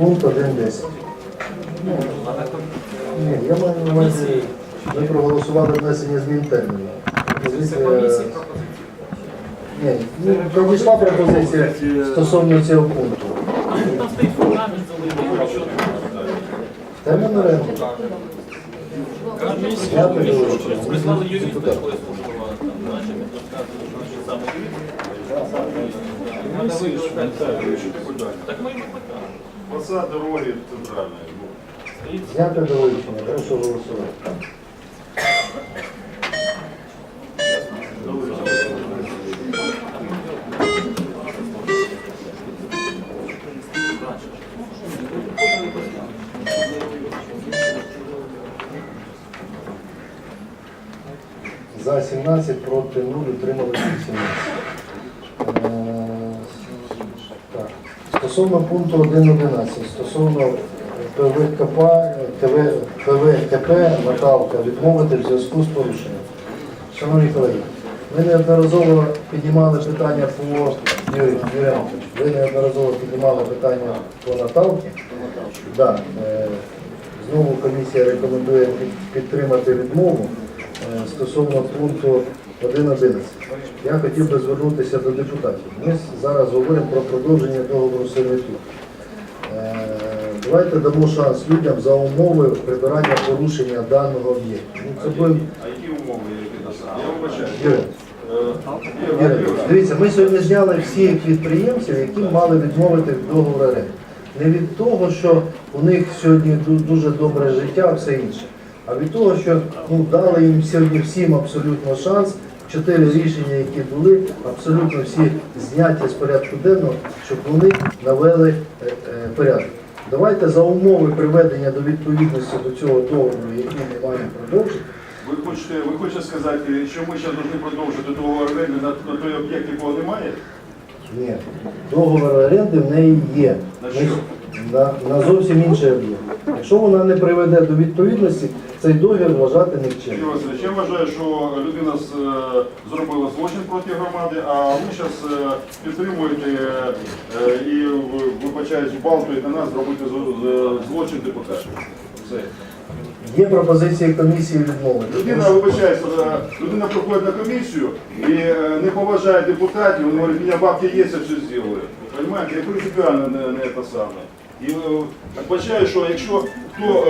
Пункт 1.10. Ні, я маю на увазі, ми проголосували внесення змін терміну. Пропозиція- Ні, ну, пройшла пропозиція стосовно цього пункту. Термін оренди. Я передаю. прислали юриста, коли слушала, там, наші розказували, що саме юрист. Так ми йому питали. Фасад дороги центральної. ну, Стоїть Зняти до вивчення, прошу голосувати. За 17, проти 0, утримали 18. Стосовно пункту 1.11, стосовно ПВКП, ТВ, ПВКП Наталка відмовити в зв'язку з порушенням. Шановні колеги, ми неодноразово піднімали питання по Юрій, ви неодноразово піднімали питання по Наталці. Да, е, знову комісія рекомендує підтримати відмову е, стосовно пункту 1.11. Я хотів би звернутися до депутатів. Ми зараз говоримо про продовження договору сервітуту. Е, Давайте дамо шанс людям за умови прибирання порушення даного об'єкту. Ну, це буде А які умови? Я вибачаю. Е, Юрій, Дивіться, ми сьогодні зняли всіх підприємців, які мали відмовити в договору оренди. Не від того, що у них сьогодні ду- дуже добре життя, все інше, а від того, що ну, дали їм сьогодні всім абсолютно шанс. Чотири рішення, які були, абсолютно всі зняті з порядку денного, щоб вони навели е, е, порядок. Давайте за умови приведення до відповідності до цього договору, який ми маємо продовжити. Ви хочете, ви хочете сказати, що ми зараз повинні продовжити договор оренди на, на той об'єкт, якого немає? Ні, договор оренди в неї є. На що? На, на зовсім інший об'єкт. Якщо вона не приведе до відповідності, цей договір вважати Юрій нікчим. Васильович, я вважаю, що людина з, е, зробила злочин проти громади, а ви зараз підтримуєте е, і ви- вибачаюсь, балтуєте нас зробити з- з- злочин депутатів. Все. Є пропозиції комісії відмовити. Людина, вибачається, е, людина приходить на комісію і е, не поважає депутатів, він говорить, у мене бабки є, я все зроблю. Понимаете, я принципіально не, не те саме. І е, вбачаю, що якщо хто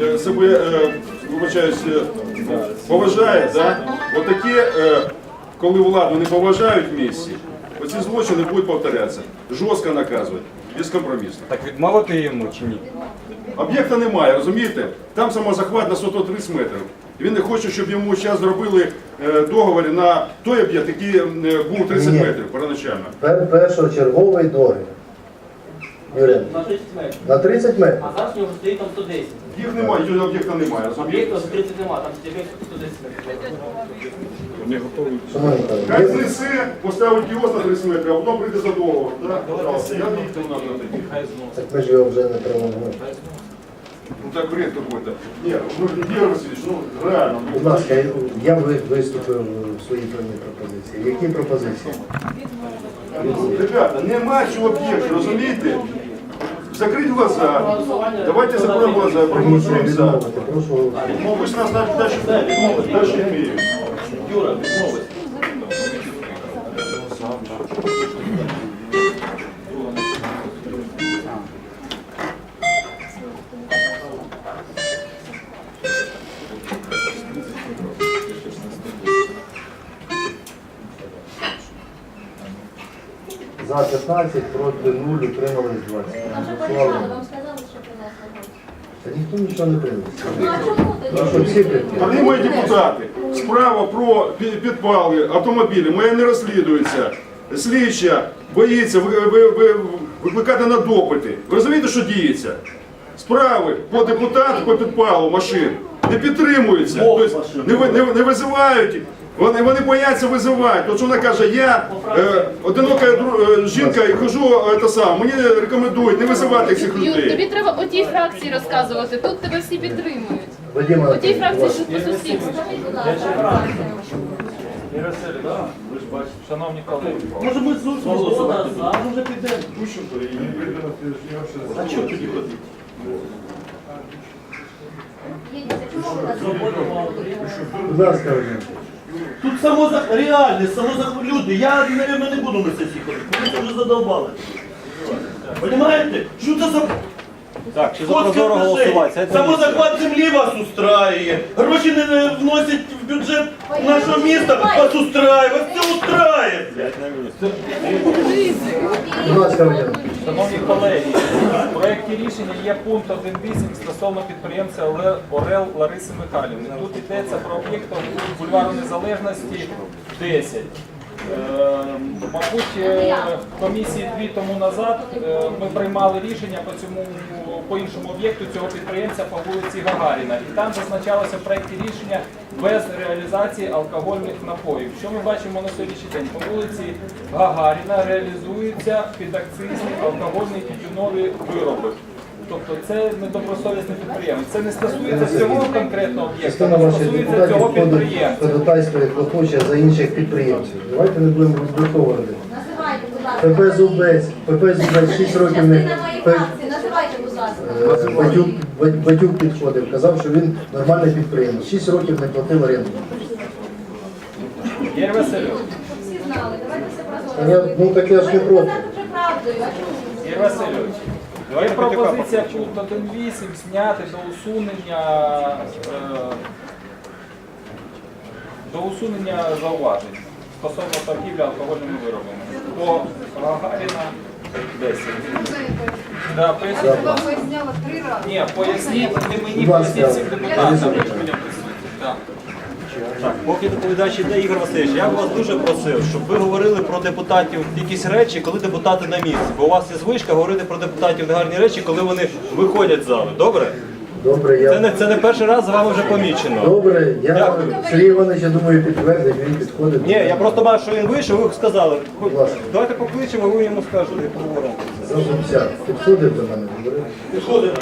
е, е, себе, е, вибачаюсь, поважає, да, отакі, е, коли владу не поважають в місті, оці злочини будуть повторятися. Жорстко наказувати, безкомпромісно. Так відмовити йому чи ні? Об'єкта немає, розумієте? Там самозахват на 130 метрів. І Він не хоче, щоб йому зараз зробили е, договір на той об'єкт, який е, був 30 Ні. метрів первоначально. Пер, першочерговий договір. Юрій, На 30 метрів. на 30 метрів. А зараз в нього стоїть там 110. Їх немає, цього об'єкта немає, Об'єкта за 30 немає, там стільки 110 метрів. Шановні готові. Хай знесе, поставить кіоск на 30 метрів, а воно прийде за договор. Так, Пожалуйста, я не йду на тоді. так ми ж його вже не пролонгуємо. Ну так бред какой-то. Ні, ну, Ігор Васильович, ну реально. ну, Будь ласка, я- я ви- виступив в своїй певній пропозиції. Які пропозиції? Ребята, нема цього об'єкту, розумієте? Закрыть глаза. Давайте закроем глаза, Комісія проголосуем за. відмовити, прошу голосувати. Ну, пусть нас дальше, дальше, дальше имеют. Юра, відмовись. За 15, проти 0, утримались 20. А що порішали? Вам сказали, що принесли. Та ніхто нічого не прийняв. Ну а чому всі прийняли. Мої депутати, справа про пі- підпали автомобілі моя не розслідується. Слідча боїться ви- ви- ви- викликати на допити. Ви розумієте, що діється? Справи по депутату по підпалу машин не підтримуються. Тобто не, ви- не, не визивають. Вони, вони бояться визивати. От що вона каже, я е, одинока дру- е, жінка і хожу е, те саме. Мені рекомендують не визивати цих Юр, тобі людей. треба о тій фракції розказувати. Тут тебе всі підтримують. Вадим О тій фракції, що по сусідству. Скажіть, будь ласка, Шановні колеги, Може ми зусимо голосувати? Може вже підемо? А що тоді ходити? Ви Будь ласка, Вадим. Тут само за реальне, само за люди. Я, мабуть, не буду на сесії ходити. Вони це вже задовбали. Понимаєте? Що це за так, чи за прозоро голосувати? Це Самозахват землі вас устраює. Гроші не, не вносять в бюджет нашого міста, вас устраює, вас це устраює. Будь ласка. Шановні колеги, в проєкті рішення є пункт 1.8 стосовно підприємця Орел Лариси Михайлівни. Тут йдеться про об'єкт бульвару Незалежності 10. Е, Мабуть, е, комісії дві тому назад е, ми приймали рішення по цьому по іншому об'єкту цього підприємця по вулиці Гагаріна. І там зазначалося в проєкті рішення без реалізації алкогольних напоїв. Що ми бачимо на сьогоднішній день? По вулиці Гагаріна реалізуються підакцизні алкогольні тютюнові вироби. Тобто це недобросовісне підприємство. Це не стосується цього конкретного об'єкту, а стосується цього підприємства. ходатайство як хоче за інших підприємців. Давайте не будемо розбреховувати. Називайте, будь ласка. ПП Зубець, ПП Зубець 6 років не П- Бать- Батюк підходив, казав, що він нормальний підприємець. 6 років не платив оренду. Ігор Васильович, Всі знали, давайте все Та ну, так я ж не Ви проти. казати вже правдою, а чому? Ігор Васильович, є пропозиція пункт 1.8 зняти до усунення е, до усунення зауважень стосовно торгівлі алкогольними виробами. По Гагаріна 10. Да, поясніть. будь ласка. поясняла три рази. Ні, поясніть не мені, поясніть всім депутатам, які людям присутні. Так. Так, поки доповідач іде, Ігор Васильович, я б вас дуже просив, щоб ви говорили про депутатів якісь речі, коли депутати на місці. Бо у вас є звичка говорити про депутатів негарні речі, коли вони виходять з зали. Добре? Добре, Це я не це не перший раз за вами вже помічено. добре. Я Дякую. Сергій Іванович, я думаю, підтвердить, він підходить. Ні, я просто бачу, що він вийшов, ви сказали. Ласка. Давайте покличемо, ви йому скажете і поговоримо. Зазубця. Підходив до мене, говорив. Підходимо.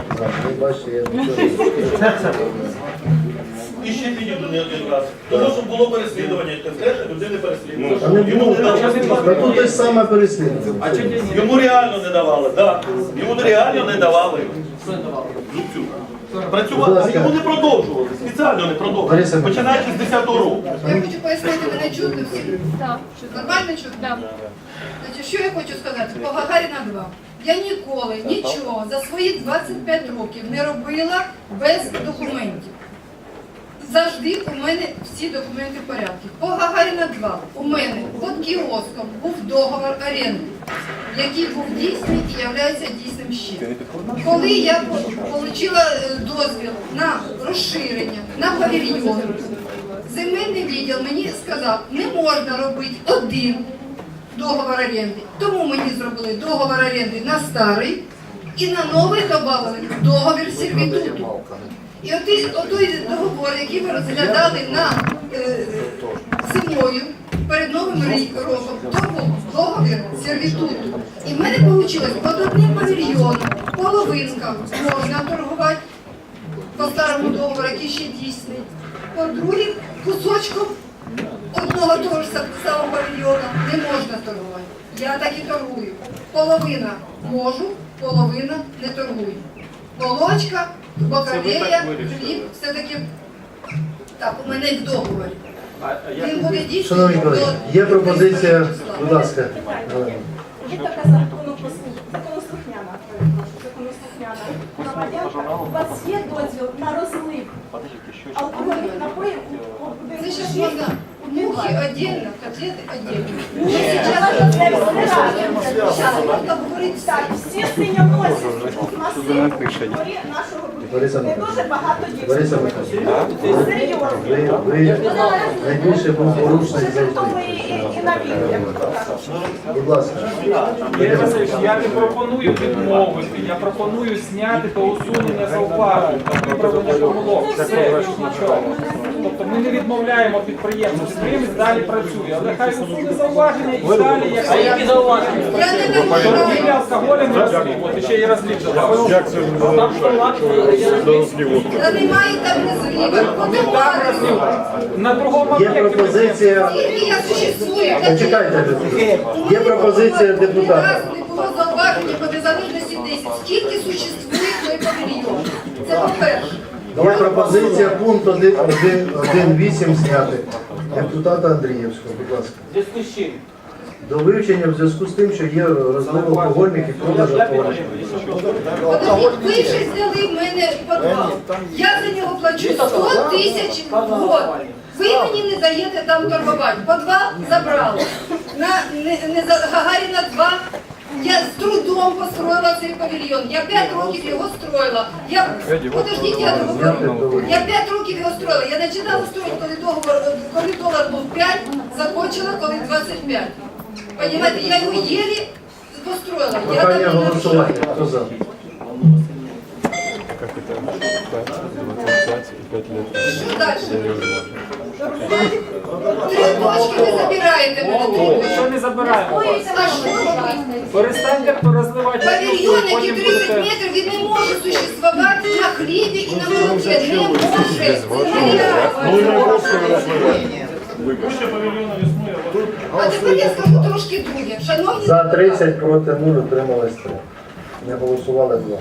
Ви бачите, я нічого. І ще підійду не один раз. Тому що було переслідування, конкретно людини переслідування. А не Йому не давали. Тут те ж саме переслідування. Йому реально не давали, так. Йому реально не давали. Зубцю. Працювати, а йому не продовжували, спеціально не продовжували, починаючи з 10-го року. Я хочу пояснити, мене чутно всі. Так. Нормально чутно? Значить, що я хочу сказати? По Гагаріна 2. Я ніколи нічого за свої 25 років не робила без документів. Завжди у мене всі документи в порядку. По Гагаріна 2 у мене під кіоском був договор оренди, який був дійсний і являється дійсним ще. Коли я отримала дозвіл на розширення, на павільйон, земельний відділ мені сказав, не можна робити один договор оренди. Тому мені зробили договор оренди на старий і на новий додали договір сервітуту. І оти- отой договор, який ми розглядали на е, зимою перед новим роком, то був договір сервітуту. І в мене вийшло під одним павільйоном, половинка можна торгувати по старому договору, який ще дійсний. По другим кусочком одного того ж самого павільйона не можна торгувати. Я так і торгую. Половина можу, половина не торгую. Молочка, бакалея, хліб, все-таки так, у мене в договорі. Він буде дійсний. Шановні колеги, є пропозиція, будь ласка. Є така законослухняна, законослухняна громадянка. У вас є дозвіл на розлив алкогольних напоїв у- будинку мухи отдельно, котлети отдельно. Все разом. Зараз можна говорити Так, всі синьоносі масиві горі нашого Лариса будинку. Де дуже багато. Михайлівна, Серйозно. ви, ви найбільше був порушник завжди. і, і, як то кажуть. Будь ласка. Ігор Васильович, я не пропоную відмовити, я пропоную зняти до усунення зауважень, та виправлення помилок. Все, більш нічого. Тобто ми не відмовляємо підприємцю, підприємець далі працює, але хай усуне зауваження і далі, як А які зауваження? Торгівля алкоголем не ще і Та немає там. Подавали. На другому Є пропозиція. Почекайте, є пропозиція депутата. було зауваження по незалежності 10. Скільки существує той павільйон? Це по-перше. Є пропозиція пункт 1.8 зняти. Депутата Андрієвського, будь ласка. зв'язку з чим? До вивчення в зв'язку з тим, що є розлив алкогольних і продаж алкогольних. Подождіть, ви вже зняли в мене підвал. Я за нього плачу 100 тисяч в год. Ви мені не даєте там торгувати. Подвал забрали. На не, не Гагаріна 2 я з трудом построїла цей павільйон. Я 5 років його строїла. Я, подождіть, я договорю. Я 5 років його строїла. Я починала строїти, коли договор, коли долар був 5, закончила, коли 25. Понимаете, я його єлі построїла. Я Прохання там не голосувати. Хто за? Що далі? Три ви забираєте мене. Що не забираємо вас? А що робити? Перестаньте розливати Павільйон, який 30 метрів, він не може существувати на хлібі і на молоке. Не може. Це нереально. А тепер я скажу трошки друге. Шановні За 30 проти 0 утримались 3. Не голосували 2.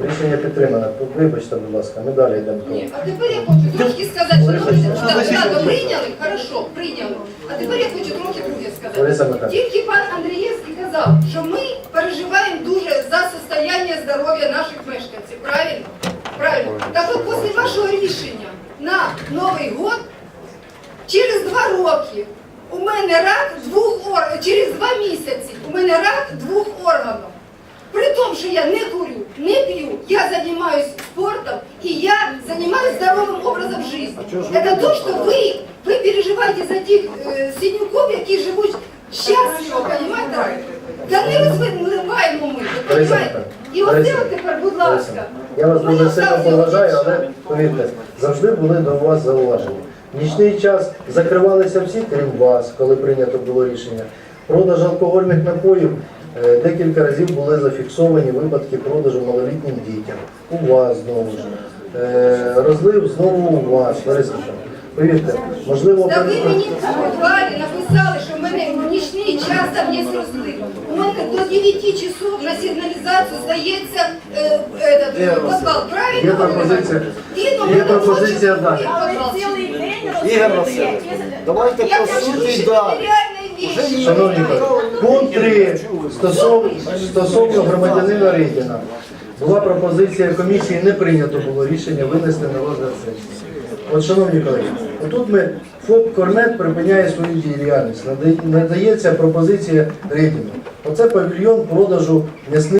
Рішення підтримане. Вибачте, будь ласка, ми далі йдемо. Ні, а тепер я хочу трошки сказати, шановні депутати, так, прийняли, хорошо, прийняли. А тепер я хочу трохи друге сказати. Тільки пан Андрієвський казав, що ми переживаємо дуже за состояння здоров'я наших мешканців. Правильно? Правильно. Так от після вашого рішення на Новий год через два роки у мене рак двох органів, через два місяці у мене рак двох органів. При тому, що я не курю, не п'ю, я займаюся спортом и я занимаюсь здоровым образом жизни. Это то, что вы, вы переживаете за тих э, синюков, які живуть щасливо, понимаете? Да не розливаємо ми, ви Лариса понимаете? І Михайлівна, оце от тепер, будь ласка. Лариса, Я вас Ми дуже сильно остався поважаю, але один повірте, завжди були до вас зауваження. В нічний час закривалися всі, крім вас, коли прийнято було рішення. Продаж алкогольних напоїв е, декілька разів були зафіксовані випадки продажу малолітнім дітям. У вас знову ж. Е, Розлив знову у вас, Лариса. Повірте, можливо, Та ви мені в підвалі написали, що в мене в нічний час там є розлив. У мене до 9 часов на сигналізацію здається е, е, підвал. Правильно? Є пропозиція. Він Є пропозиція день Ігор. Васильович, давайте по суті далі. Шановні колеги, пункт 3 стосовно, стосовно громадянина Рейдіна. Була пропозиція комісії, не прийнято було рішення винести на розгляд сесії. От, шановні колеги, отут ми ФОП Корнет припиняє свою діяльність. Нада- Надається пропозиція Рейдіну. Оце павільйон продажу м'ясних